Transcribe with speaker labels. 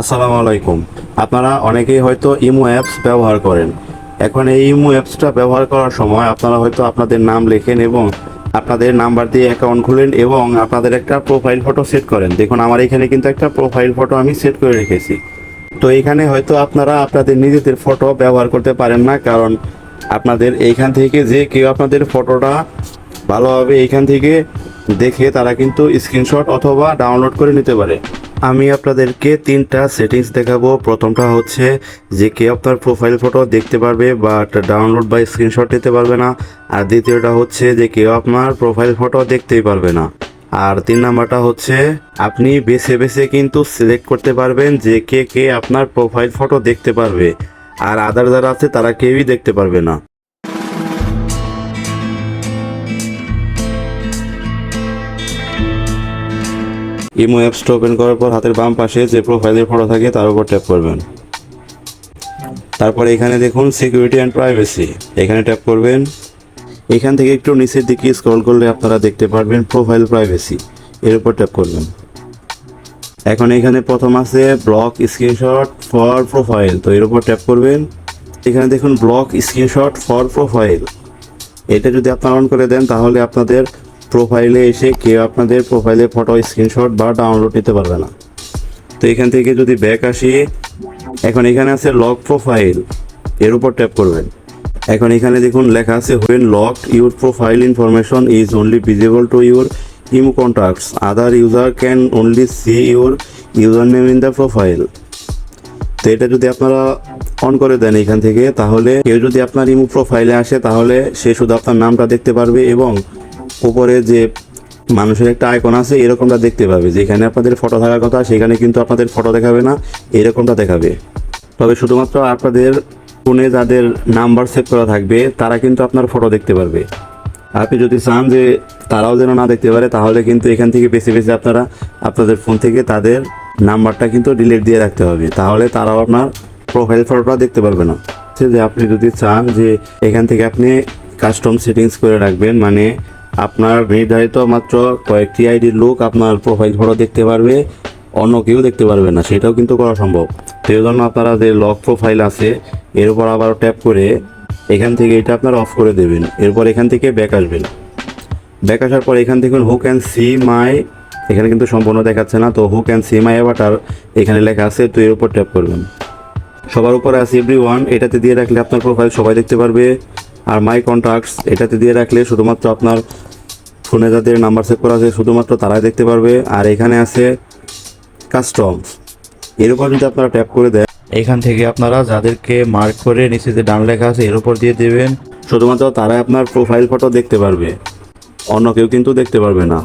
Speaker 1: আসসালামু আলাইকুম। আপনারা অনেকেই হয়তো ইমো অ্যাপস ব্যবহার করেন। এখন এই ইমো অ্যাপসটা ব্যবহার করার সময় আপনারা হয়তো আপনাদের নাম লেখেন এবং আপনাদের নাম্বার দিয়ে অ্যাকাউন্ট খুলেন এবং আপনাদের একটা প্রোফাইল ফটো সেট করেন। দেখুন, আমার এখানে কিন্তু একটা প্রোফাইল ফটো আমি সেট করে রেখেছি। তো এখানে হয়তো আপনারা আপনাদের নিজেদের ফটো ব্যবহার করতে পারেন না, কারণ আপনাদের এইখান থেকে যে কেউ আপনাদের ফটোটা ভালোভাবে এইখান থেকে দেখে তারা কিন্তু স্ক্রিনশট অথবা ডাউনলোড করে নিতে পারে। আমি আপনাদেরকে তিনটা সেটিংস দেখাবো। প্রথমটা হচ্ছে যে কেউ আপনার প্রোফাইল ফটো দেখতে পারবে বাট ডাউনলোড বা স্ক্রিনশট নিতে পারবে না। আর দ্বিতীয়টা হচ্ছে যে কেউ আপনার প্রোফাইল ফটো দেখতেই পারবে না। আর তিন নাম্বারটা হচ্ছে আপনি বেছে বেছে কিন্তু সিলেক্ট করতে পারবেন যে কে কে আপনার প্রোফাইল ফটো দেখতে পারবে। আর আদার যারা আছে তারা কেউই দেখতে পারবে না। ইমো অ্যাপসটা ওপেন করার পর হাতের বাম পাশে যে প্রোফাইলের ফটো থাকে তার উপর ট্যাপ করবেন। তারপরে এখানে দেখুন সিকিউরিটি অ্যান্ড প্রাইভেসি এখানে ট্যাপ করবেন। এখান থেকে একটু নিচের দিকে স্ক্রল করলে আপনারা দেখতে পারবেন প্রোফাইল প্রাইভেসি এর উপর ট্যাপ করবেন। এখন এখানে প্রথম আছে ব্লক স্ক্রিনশট ফর প্রোফাইল তো এর উপর ট্যাপ করবেন। এখানে দেখুন ব্লক স্ক্রিনশট ফর প্রোফাইল এটা যদি আপনারা অন করে দেন তাহলে আপনাদের প্রোফাইলে এসে কেউ আপনাদের প্রোফাইলে ফটো স্ক্রিনশট বা ডাউনলোড নিতে পারবে না। তো এখান থেকে যদি ব্যাক আসি, এখন এখানে আছে লক প্রোফাইল এর উপর ট্যাপ করবেন। এখন এখানে দেখুন লেখা আছে when lock your profile information is only visible to your imo contacts other user can only see your user name in the profile তো এটা যদি আপনারা অন করে দেন এখান থেকে, তাহলে কেউ যদি আপনার ইমো প্রোফাইলে আসে, তাহলে সে শুধু আপনার নামটা দেখতে পারবে এবং উপরে যে মানুষের একটা আইকন আছে, এরকমটা দেখতে পাবে। যেখানে আপনাদের ফটো থাকার কথা, সেখানে কিন্তু আপনাদের ফটো দেখাবে না, এরকমটা দেখাবে। তবে শুধুমাত্র আপনাদের ফোনে যাদের নাম্বার সেভ করা থাকবে, তারা কিন্তু আপনার ফটো দেখতে পারবে। আপনি যদি চান যে তারাও যেন না দেখতে পারে, তাহলে কিন্তু এখান থেকে বেছে বেছে আপনারা আপনাদের ফোন থেকে তাদের নাম্বারটা কিন্তু ডিলিট দিয়ে রাখতে হবে। তাহলে তারাও আপনার প্রোফাইল ফটোটা দেখতে পারবে না। যে আপনি যদি চান যে এখান থেকে আপনি কাস্টম সেটিংস করে রাখবেন মানে আপনার নির্ধারিত মাত্র কয়েকটি আইডির লোক আপনার প্রোফাইল ফটো দেখতে পারবে, অন্য কেউ দেখতে পারবে না, সেটাও কিন্তু করা সম্ভব। সেই জন্য আপনারা যে লক প্রোফাইল আছে, এর উপর আবার ট্যাপ করে এখান থেকে এটা আপনারা অফ করে দেবেন। এরপর এখান থেকে ব্যাক আসবেন। ব্যাক আসার পর এখান থেকে হু ক্যান সি মাই এখানে কিন্তু সম্পূর্ণ দেখাচ্ছে না, তো who can see my avatar এখানে লেখা আছে, তো এর উপর ট্যাপ করবেন। সবার উপরে আছে এভরি ওয়ান এটাতে দিয়ে রাখলে আপনার প্রোফাইল সবাই দেখতে পারবে। আর মাই কন্ট্যাক্টস এটাতে দিয়ে রাখলে শুধুমাত্র আপনার ফোনে যাদের নাম্বার সেভ করা আছে, শুধুমাত্র তারাই দেখতে পারবে। আর এখানে আছে কাস্টমস এর উপর যদি আপনারা ট্যাপ করে দেন, এখান থেকে আপনারা যাদেরকে মার্ক করে নিচে যে ডান লেখা আছে, এর উপর দিয়ে দেবেন। শুধুমাত্র তারাই আপনার প্রোফাইল ফটো দেখতে পারবে। অন্য কেউ কিন্তু দেখতে পারবে না।